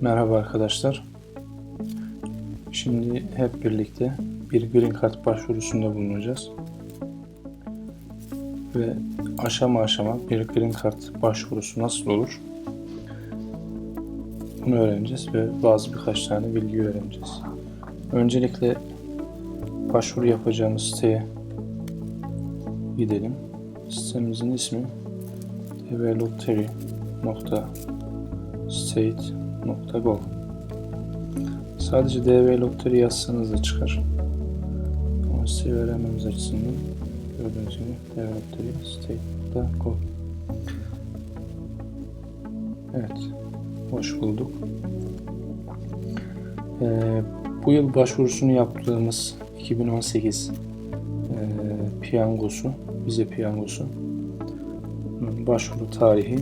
Merhaba arkadaşlar. Şimdi hep birlikte bir Green Card başvurusunda bulunacağız. Ve aşama aşama bir Green Card başvurusu nasıl olur? Bunu öğreneceğiz ve bazı birkaç tane bilgi öğreneceğiz. Öncelikle başvuru yapacağımız siteye gidelim. Sitemizin ismi dvlottery.state.gov Sadece DV Lottery yazsanız da çıkar. Ama verememiz açısından gördüğünüz gibi DV Lottery State.gov Evet. Hoş bulduk. Ee, bu yıl başvurusunu yaptığımız 2018 e, piyangosu, vize piyangosu başvuru tarihi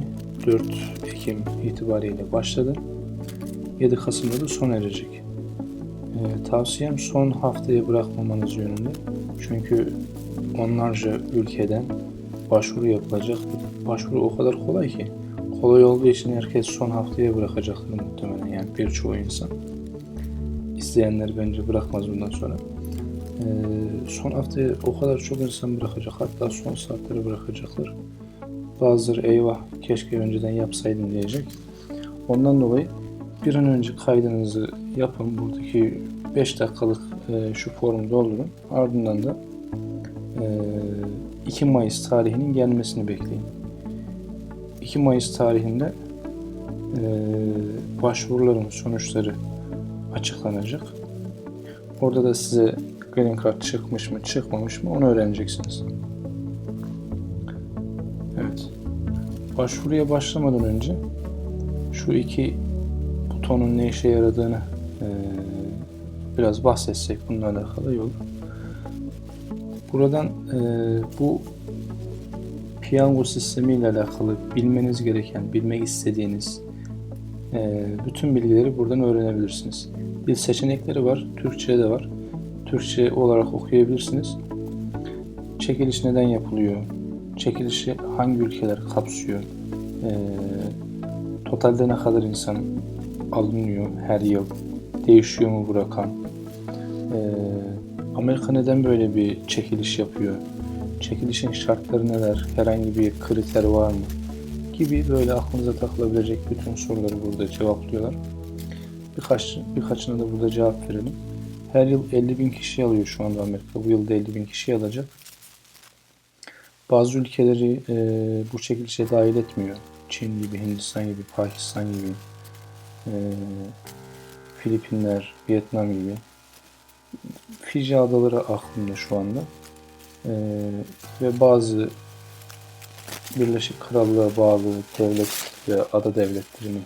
4 Ekim itibariyle başladı. 7 Kasım'da da sona erecek. Ee, tavsiyem son haftaya bırakmamanız yönünde. Çünkü onlarca ülkeden başvuru yapılacak. Başvuru o kadar kolay ki. Kolay olduğu için herkes son haftaya bırakacaktır muhtemelen yani birçoğu insan. İsteyenler bence bırakmaz bundan sonra. Ee, son haftaya o kadar çok insan bırakacak. Hatta son saatleri bırakacaklar. Bazıları eyvah keşke önceden yapsaydım diyecek. Ondan dolayı bir an önce kaydınızı yapın. Buradaki 5 dakikalık e, şu formu doldurun. Ardından da e, 2 Mayıs tarihinin gelmesini bekleyin. 2 Mayıs tarihinde e, başvuruların sonuçları açıklanacak. Orada da size Green Card çıkmış mı çıkmamış mı onu öğreneceksiniz. Evet. Başvuruya başlamadan önce şu iki butonun ne işe yaradığını e, biraz bahsetsek bununla alakalı olur. Buradan e, bu piyango sistemiyle alakalı bilmeniz gereken, bilmek istediğiniz e, bütün bilgileri buradan öğrenebilirsiniz. Dil seçenekleri var, Türkçe de var. Türkçe olarak okuyabilirsiniz. Çekiliş neden yapılıyor? Çekilişi hangi ülkeler kapsıyor? E, totalde ne kadar insan alınıyor her yıl? Değişiyor mu bu rakam? E, Amerika neden böyle bir çekiliş yapıyor? Çekilişin şartları neler? Herhangi bir kriter var mı? Gibi böyle aklınıza takılabilecek bütün soruları burada cevaplıyorlar. Birkaç, birkaçına da burada cevap verelim. Her yıl 50 bin kişi alıyor şu anda Amerika. Bu yıl da 50 bin kişi alacak. Bazı ülkeleri e, bu çekilişe dahil etmiyor. Çin gibi, Hindistan gibi, Pakistan gibi, e, Filipinler, Vietnam gibi. Fiji adaları aklımda şu anda. E, ve bazı Birleşik Krallığa bağlı devlet ve ada devletlerini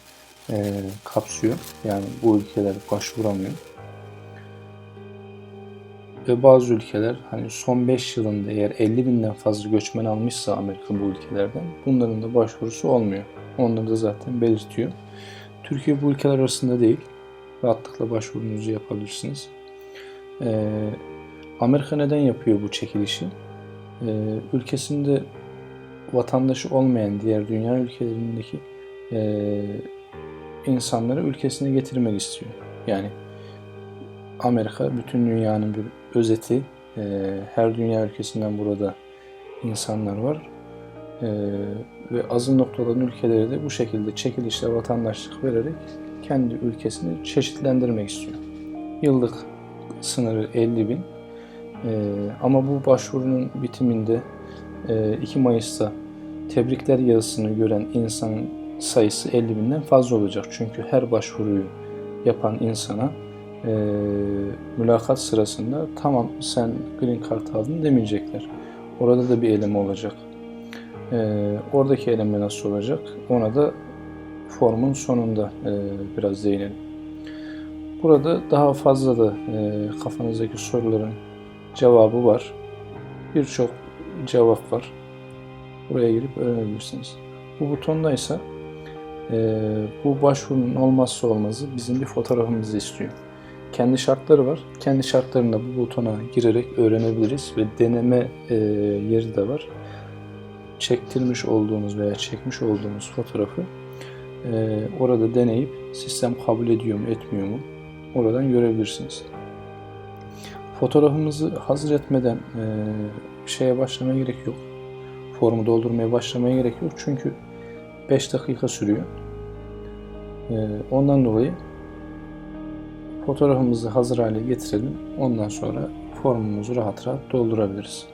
e, kapsıyor. Yani bu ülkeler başvuramıyor. Ve bazı ülkeler hani son 5 yılında eğer 50 binden fazla göçmen almışsa Amerika bu ülkelerden bunların da başvurusu olmuyor. Onları da zaten belirtiyor. Türkiye bu ülkeler arasında değil. Rahatlıkla başvurunuzu yapabilirsiniz. Ee, Amerika neden yapıyor bu çekilişi? Ee, ülkesinde vatandaşı olmayan diğer dünya ülkelerindeki e, insanları ülkesine getirmek istiyor. Yani Amerika bütün dünyanın bir özeti. E, her dünya ülkesinden burada insanlar var. E, ve azın noktaların ülkeleri de bu şekilde çekilişle vatandaşlık vererek kendi ülkesini çeşitlendirmek istiyor. Yıllık sınırı 50 bin. E, ama bu başvurunun bitiminde e, 2 Mayıs'ta tebrikler yazısını gören insan sayısı 50 binden fazla olacak. Çünkü her başvuruyu yapan insana e, mülakat sırasında tamam sen green card aldın demeyecekler. Orada da bir eleme olacak. E, oradaki eleme nasıl olacak? Ona da formun sonunda e, biraz değinelim. Burada daha fazla da e, kafanızdaki soruların cevabı var. Birçok cevap var. Buraya girip öğrenebilirsiniz. Bu butonda ise e, bu başvurunun olmazsa olmazı bizim bir fotoğrafımızı istiyor. Kendi şartları var. Kendi şartlarını da bu butona girerek öğrenebiliriz ve deneme e, yeri de var. Çektirmiş olduğumuz veya çekmiş olduğumuz fotoğrafı e, orada deneyip sistem kabul ediyor mu etmiyor mu oradan görebilirsiniz. Fotoğrafımızı hazır etmeden e, şeye başlamaya gerek yok. Formu doldurmaya başlamaya gerek yok çünkü 5 dakika sürüyor. E, ondan dolayı fotoğrafımızı hazır hale getirelim. Ondan sonra formumuzu rahat rahat doldurabiliriz.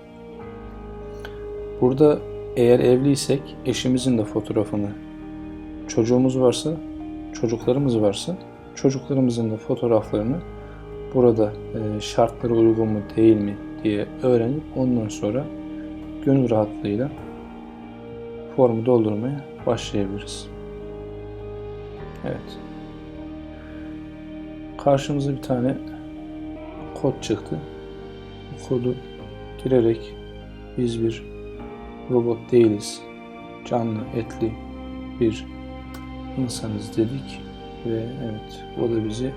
Burada eğer evliysek eşimizin de fotoğrafını, çocuğumuz varsa, çocuklarımız varsa çocuklarımızın da fotoğraflarını burada e, şartlara uygun mu değil mi diye öğrenip ondan sonra gönül rahatlığıyla formu doldurmaya başlayabiliriz. Evet. Karşımıza bir tane kod çıktı. Bu kodu girerek biz bir robot değiliz. Canlı, etli bir insanız dedik ve evet o da bizi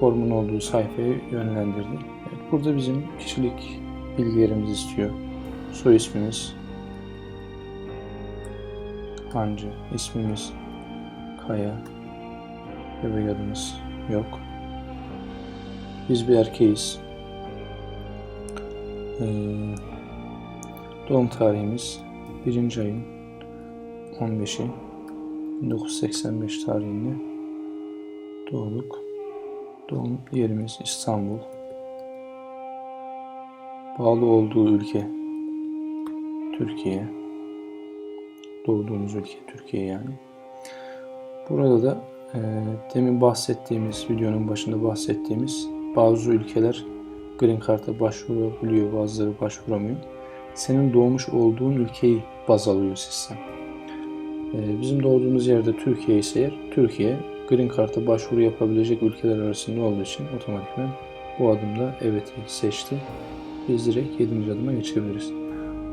formun olduğu sayfaya yönlendirdi. Evet, burada bizim kişilik bilgilerimizi istiyor. Soy ismimiz Hancı, ismimiz Kaya, bebek adımız yok. Biz bir erkeğiz. Ee, doğum tarihimiz 1. ayın 15'i 1985 tarihinde doğduk. Doğum yerimiz İstanbul. Bağlı olduğu ülke Türkiye. Doğduğumuz ülke Türkiye yani. Burada da e, demin bahsettiğimiz, videonun başında bahsettiğimiz bazı ülkeler Green Card'a başvurabiliyor, bazıları başvuramıyor. Senin doğmuş olduğun ülkeyi baz alıyor sistem. E, bizim doğduğumuz yerde Türkiye ise eğer, Türkiye Green Card'a başvuru yapabilecek ülkeler arasında olduğu için otomatikman bu adımda evet'i seçti. Biz direkt 7. adıma geçebiliriz.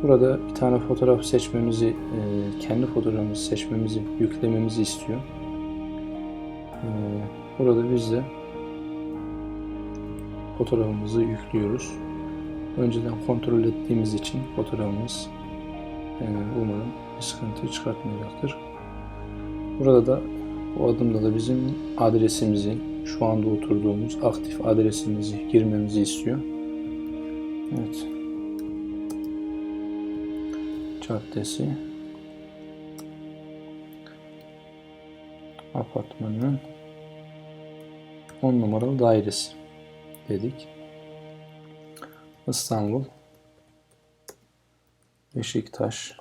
Burada bir tane fotoğraf seçmemizi, e, kendi fotoğrafımızı seçmemizi, yüklememizi istiyor. E, burada biz de fotoğrafımızı yüklüyoruz. Önceden kontrol ettiğimiz için fotoğrafımız e, umarım bir sıkıntı çıkartmayacaktır. Burada da bu adımda da bizim adresimizi, şu anda oturduğumuz aktif adresimizi girmemizi istiyor. Evet. Caddesi. Apartmanın 10 numaralı dairesi dedik. İstanbul. Beşiktaş.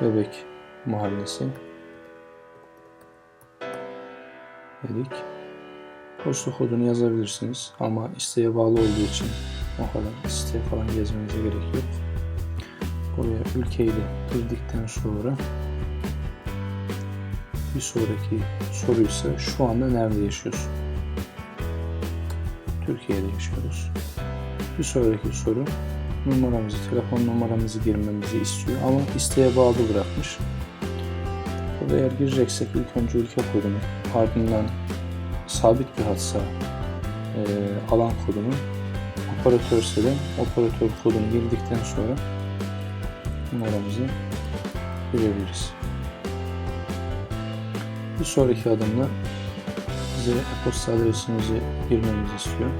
Bebek Mahallesi dedik. Posta kodunu yazabilirsiniz ama isteğe bağlı olduğu için o kadar isteğe falan yazmanıza gerek yok. Buraya ülkeyi de girdikten sonra bir sonraki soruysa şu anda nerede yaşıyorsun? Türkiye'de yaşıyoruz. Bir sonraki soru numaramızı, telefon numaramızı girmemizi istiyor ama isteğe bağlı bırakmış. Burada eğer gireceksek ilk önce ülke kodunu ardından sabit bir hatsa e, alan kodunu operatörse de operatör kodunu girdikten sonra numaramızı girebiliriz. Bir sonraki adımda bize e-posta adresimizi girmemizi istiyor.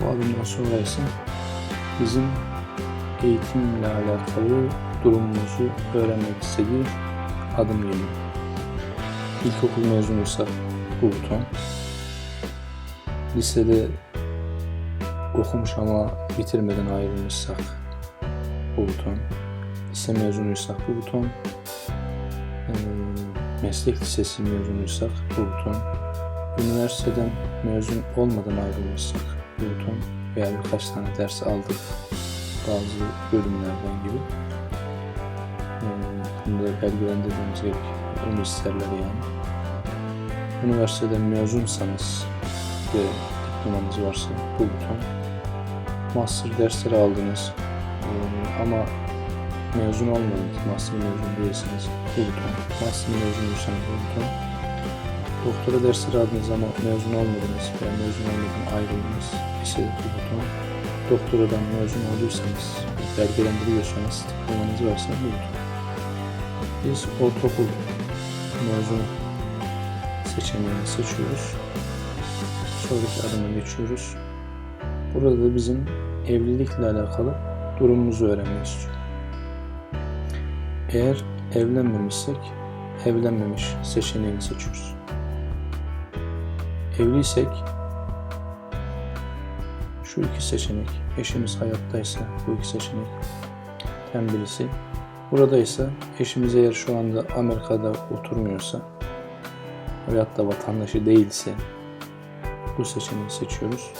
Bu adımdan sonra ise bizim eğitimle alakalı durumumuzu öğrenmek istediği adım geliyor. İlkokul mezunuysa bu buton lisede okumuş ama bitirmeden ayrılmışsak bu buton. Lise mezunuysak bu buton. Ee, meslek lisesi mezunuysak bu buton. Üniversiteden mezun olmadan ayrılmışsak buton. Veya birkaç tane ders aldık bazı bölümlerden gibi. Ee, bunu da belgelendirmemiz gerekiyor. Onu isterler yani. üniversiteden mezunsanız ve diplomanız varsa bu buton. Master dersleri aldınız ee, ama mezun olmadınız, master mezun değilsiniz bu buton. Master mezunuysanız bu buton. Doktora dersleri aldınız ama mezun olmadınız veya mezun olmadan ayrıldınız bu buton. Doktoradan mezun olduysanız, belgelendiriyorsanız, diplomanız varsa bu buton. Biz ortaokul mezunu seçeneğini seçiyoruz. Sonraki adıma geçiyoruz. Burada da bizim evlilikle alakalı durumumuzu öğrenmek istiyor. Eğer evlenmemişsek evlenmemiş seçeneğini seçiyoruz. Evliysek şu iki seçenek, eşimiz hayattaysa bu iki seçenekten birisi. Buradaysa eşimiz eğer şu anda Amerika'da oturmuyorsa veyahut da vatandaşı değilse bu seçeneği seçiyoruz.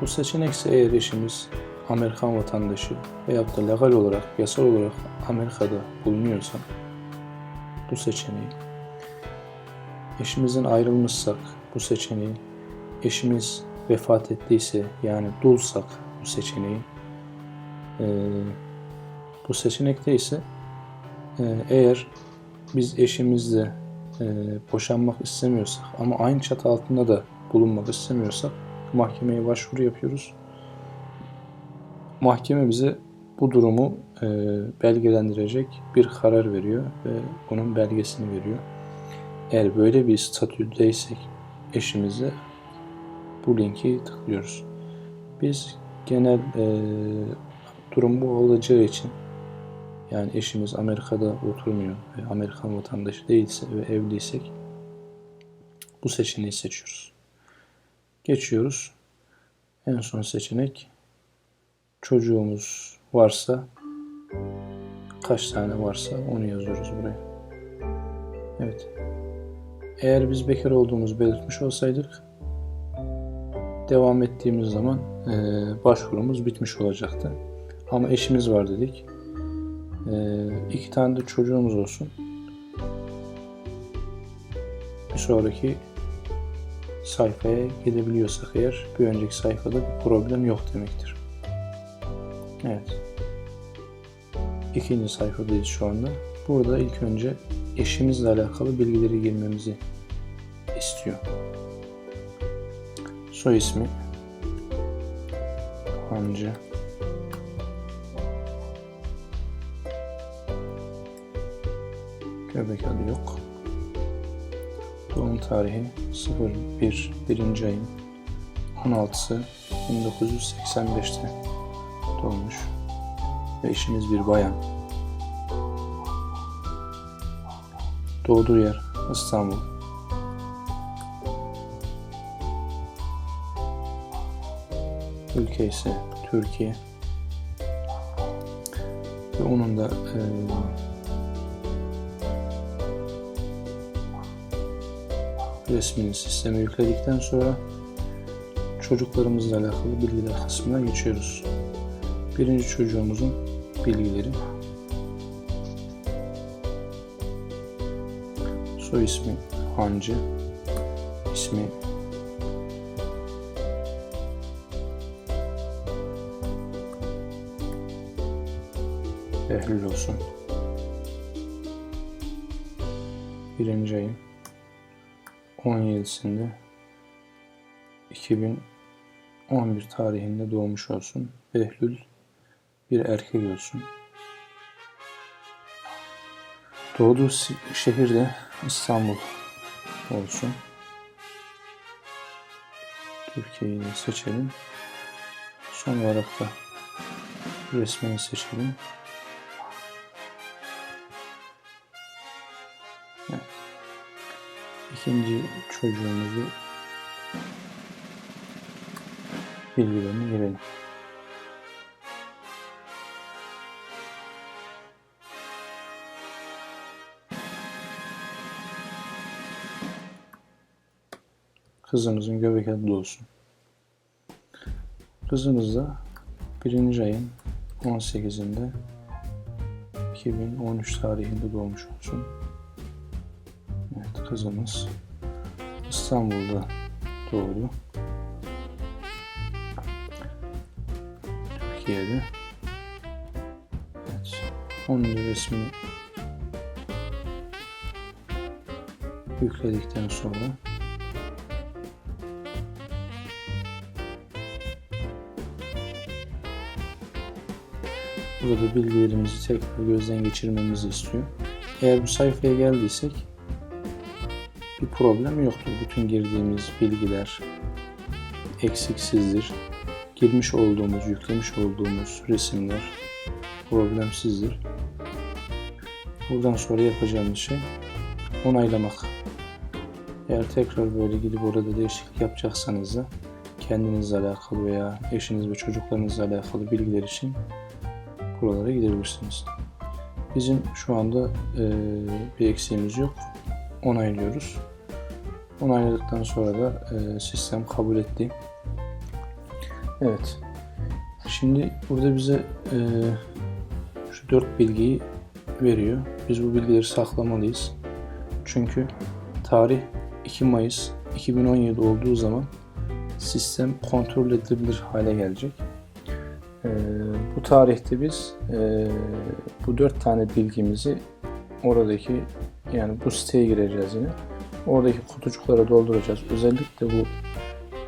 Bu seçenekse eğer eşimiz Amerikan vatandaşı veyahut da legal olarak, yasal olarak Amerika'da bulunuyorsa bu seçeneği. Eşimizden ayrılmışsak bu seçeneği. Eşimiz vefat ettiyse yani dulsak bu seçeneği. Ee, bu seçenekte ise e, eğer biz eşimizle e, boşanmak istemiyorsak ama aynı çatı altında da bulunmak istemiyorsak mahkemeye başvuru yapıyoruz. Mahkeme bize bu durumu e, belgelendirecek bir karar veriyor ve bunun belgesini veriyor. Eğer böyle bir statüdeysek eşimizle bu linki tıklıyoruz. Biz genel e, durum bu olacağı için yani eşimiz Amerika'da oturmuyor ve Amerikan vatandaşı değilse ve evliysek bu seçeneği seçiyoruz. Geçiyoruz. En son seçenek çocuğumuz varsa kaç tane varsa onu yazıyoruz buraya. Evet. Eğer biz bekar olduğumuzu belirtmiş olsaydık devam ettiğimiz zaman e, başvurumuz bitmiş olacaktı. Ama eşimiz var dedik. E, iki tane de çocuğumuz olsun. Bir sonraki sayfaya gidebiliyorsak eğer bir önceki sayfada bir problem yok demektir. Evet. İkinci sayfadayız şu anda. Burada ilk önce eşimizle alakalı bilgileri girmemizi istiyor. Soy ismi Hancı Göbek adı yok. Doğum tarihi 01 1. ayın 16'sı 1985'te doğmuş ve eşimiz bir bayan. Doğduğu yer İstanbul. Ülke ise Türkiye. Ve onun da e, resmini sisteme yükledikten sonra çocuklarımızla alakalı bilgiler kısmına geçiyoruz. Birinci çocuğumuzun bilgileri. Soy ismi Hancı. ismi Behlül olsun. Birinci ayın 17'sinde 2011 tarihinde doğmuş olsun. Behlül bir erkek olsun. Doğduğu şehir de İstanbul olsun. Türkiye'yi seçelim. Son olarak da resmini seçelim. İkinci çocuğumuzu bilgilerini girelim. Kızımızın göbek adı olsun. Kızımız da birinci ayın 18'inde 2013 tarihinde doğmuş olsun. Kızımız İstanbul'da doğdu. Türkiye'de. Evet. Onun da resmini yükledikten sonra Burada bilgilerimizi tekrar gözden geçirmemizi istiyor. Eğer bu sayfaya geldiysek problem yoktur. Bütün girdiğimiz bilgiler eksiksizdir. Girmiş olduğumuz, yüklemiş olduğumuz resimler problemsizdir. Buradan sonra yapacağımız şey onaylamak. Eğer tekrar böyle gidip orada değişiklik yapacaksanız da kendinizle alakalı veya eşiniz ve çocuklarınızla alakalı bilgiler için buralara gidebilirsiniz. Bizim şu anda e, bir eksiğimiz yok. Onaylıyoruz. Onayladıktan sonra da e, sistem kabul etti. Evet. Şimdi burada bize e, şu dört bilgiyi veriyor. Biz bu bilgileri saklamalıyız. Çünkü tarih 2 Mayıs 2017 olduğu zaman sistem kontrol edilebilir hale gelecek. Ee, bu tarihte biz e, bu dört tane bilgimizi oradaki yani bu siteye gireceğiz yine. Oradaki kutucuklara dolduracağız. Özellikle bu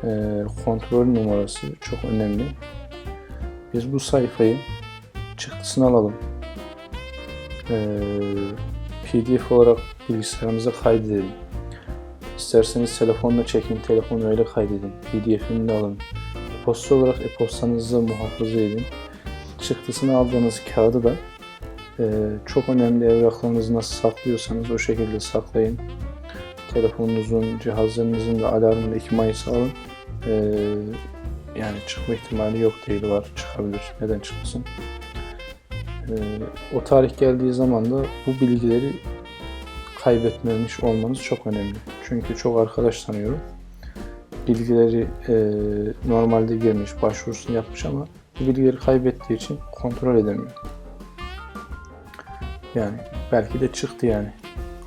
e, kontrol numarası çok önemli. Biz bu sayfayı çıktısını alalım. E, PDF olarak bilgisayarımıza kaydedelim. İsterseniz telefonla çekin, telefonu öyle kaydedin. PDF'ini de alın. E-posta olarak e-postanızı muhafaza edin. Çıktısını aldığınız kağıdı da e, çok önemli evraklarınızı nasıl saklıyorsanız o şekilde saklayın. Telefonunuzun, cihazlarınızın da alarmını 2 Mayıs'a alın. E, yani çıkma ihtimali yok değil var. Çıkabilir. Neden çıkmasın? E, o tarih geldiği zaman da bu bilgileri kaybetmemiş olmanız çok önemli. Çünkü çok arkadaş tanıyorum. Bilgileri e, normalde girmiş, başvurusunu yapmış ama bu bilgileri kaybettiği için kontrol edemiyor. Yani belki de çıktı yani.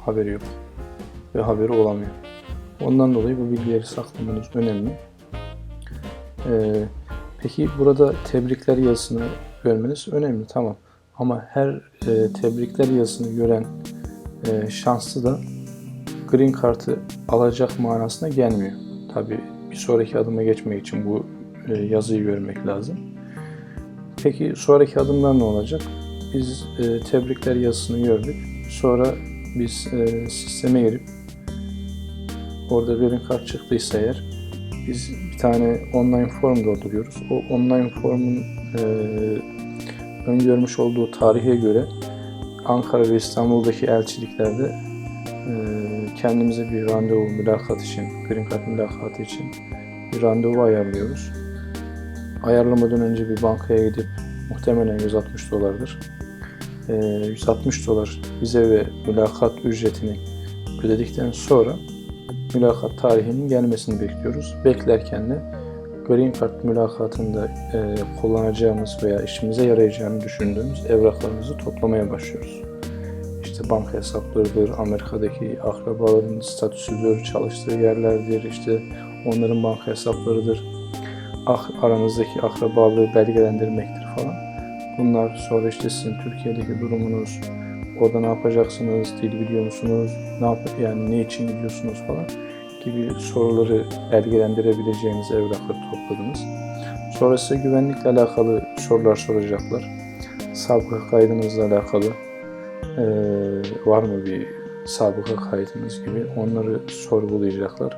Haberi yok. Ve haberi olamıyor. Ondan dolayı bu bilgileri saklamanız önemli. Ee, peki burada tebrikler yazısını görmeniz önemli tamam. Ama her e, tebrikler yazısını gören e, şanslı da green kartı alacak manasına gelmiyor. Tabi bir sonraki adıma geçmek için bu e, yazıyı görmek lazım. Peki sonraki adımlar ne olacak? Biz e, tebrikler yazısını gördük. Sonra biz e, sisteme girip orada green kart çıktıysa eğer biz bir tane online form dolduruyoruz. O online formun e, öngörmüş olduğu tarihe göre Ankara ve İstanbul'daki elçiliklerde e, kendimize bir randevu, mülakat için, Green Card mülakatı için bir randevu ayarlıyoruz. Ayarlamadan önce bir bankaya gidip muhtemelen 160 dolardır. E, 160 dolar vize ve mülakat ücretini ödedikten sonra mülakat tarihinin gelmesini bekliyoruz. Beklerken de Green Card mülakatında e, kullanacağımız veya işimize yarayacağını düşündüğümüz evraklarımızı toplamaya başlıyoruz. İşte banka hesaplarıdır, Amerika'daki akrabaların statüsüdür, çalıştığı yerlerdir, işte onların banka hesaplarıdır, ah, aranızdaki akrabalığı belgelendirmektir falan. Bunlar sonra işte sizin Türkiye'deki durumunuz, orada ne yapacaksınız, dil biliyor musunuz, ne yap yani ne için gidiyorsunuz falan gibi soruları belgelendirebileceğiniz evrakları topladınız. Sonra size güvenlikle alakalı sorular soracaklar. Sabıka kaydınızla alakalı e, var mı bir sabıka kaydınız gibi onları sorgulayacaklar.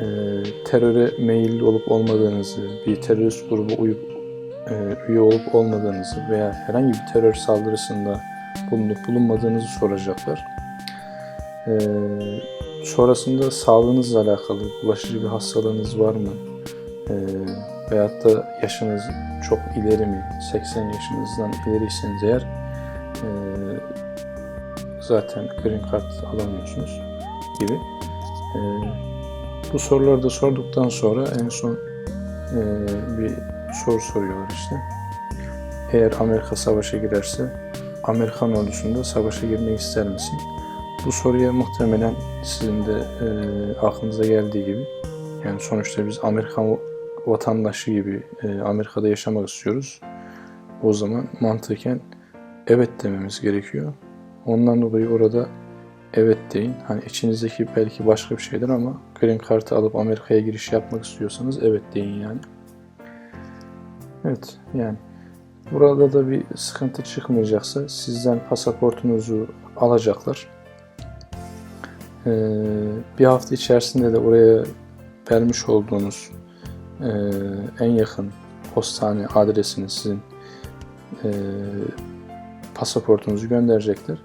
E, teröre meyilli olup olmadığınızı, bir terörist grubu uyup e, üye olup olmadığınızı veya herhangi bir terör saldırısında bulunup bulunmadığınızı soracaklar. Ee, sonrasında sağlığınızla alakalı bulaşıcı bir hastalığınız var mı? Ee, veyahut da yaşınız çok ileri mi? 80 yaşınızdan ileriyseniz eğer e, zaten green card alamıyorsunuz gibi. E, bu soruları da sorduktan sonra en son e, bir soru soruyorlar işte. Eğer Amerika savaşa girerse Amerikan ordusunda savaşa girmek ister misin? Bu soruya muhtemelen sizin de e, aklınıza geldiği gibi yani sonuçta biz Amerikan vatandaşı gibi e, Amerika'da yaşamak istiyoruz. O zaman mantıken evet dememiz gerekiyor. Ondan dolayı orada evet deyin. Hani içinizdeki belki başka bir şeydir ama green kartı alıp Amerika'ya giriş yapmak istiyorsanız evet deyin yani. Evet yani burada da bir sıkıntı çıkmayacaksa sizden pasaportunuzu alacaklar. Ee, bir hafta içerisinde de oraya vermiş olduğunuz e, en yakın postane adresini sizin e, pasaportunuzu gönderecekler.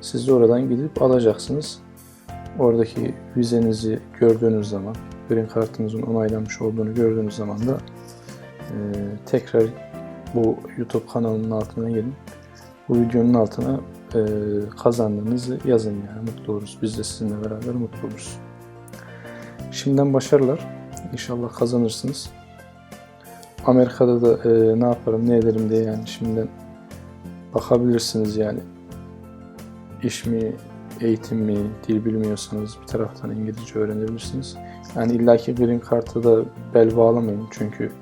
Siz de oradan gidip alacaksınız. Oradaki vizenizi gördüğünüz zaman, green kartınızın onaylanmış olduğunu gördüğünüz zaman da e, tekrar bu YouTube kanalının altına gelin. Bu videonun altına e, kazandığınızı yazın yani mutlu oluruz. Biz de sizinle beraber mutlu oluruz. Şimdiden başarılar. İnşallah kazanırsınız. Amerika'da da e, ne yaparım ne ederim diye yani şimdiden bakabilirsiniz yani. İş mi, eğitim mi, dil bilmiyorsanız bir taraftan İngilizce öğrenebilirsiniz. Yani illaki green kart'a da bel bağlamayın çünkü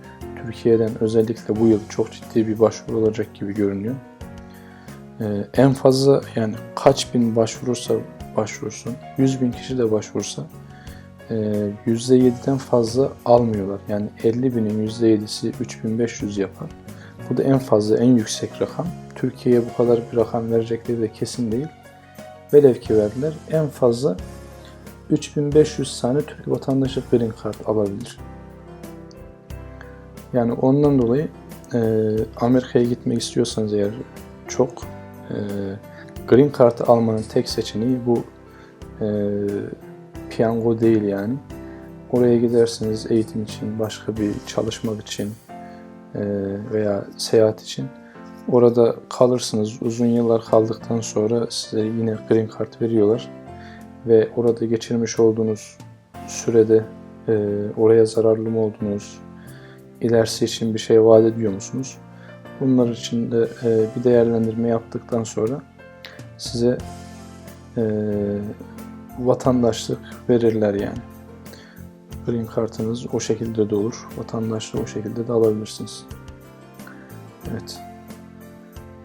Türkiye'den özellikle bu yıl çok ciddi bir başvuru olacak gibi görünüyor. Ee, en fazla yani kaç bin başvurursa başvursun, 100 bin kişi de başvursa e, %7'den fazla almıyorlar. Yani 50 binin %7'si 3500 yapar. Bu da en fazla, en yüksek rakam. Türkiye'ye bu kadar bir rakam verecekleri de kesin değil. Velev ki verdiler. En fazla 3500 tane Türk vatandaşı green card alabilir. Yani ondan dolayı e, Amerika'ya gitmek istiyorsanız eğer çok e, green card almanın tek seçeneği bu e, piyango değil yani. Oraya gidersiniz eğitim için, başka bir çalışmak için e, veya seyahat için. Orada kalırsınız. Uzun yıllar kaldıktan sonra size yine green card veriyorlar. Ve orada geçirmiş olduğunuz sürede e, oraya zararlı mı oldunuz, ilerisi için bir şey vaat ediyor musunuz? Bunlar için de e, bir değerlendirme yaptıktan sonra size e, vatandaşlık verirler yani. Green kartınız o şekilde de olur. Vatandaşlığı o şekilde de alabilirsiniz. Evet.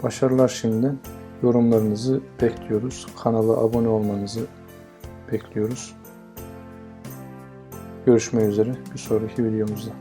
Başarılar şimdiden. Yorumlarınızı bekliyoruz. Kanala abone olmanızı bekliyoruz. Görüşmek üzere bir sonraki videomuzda.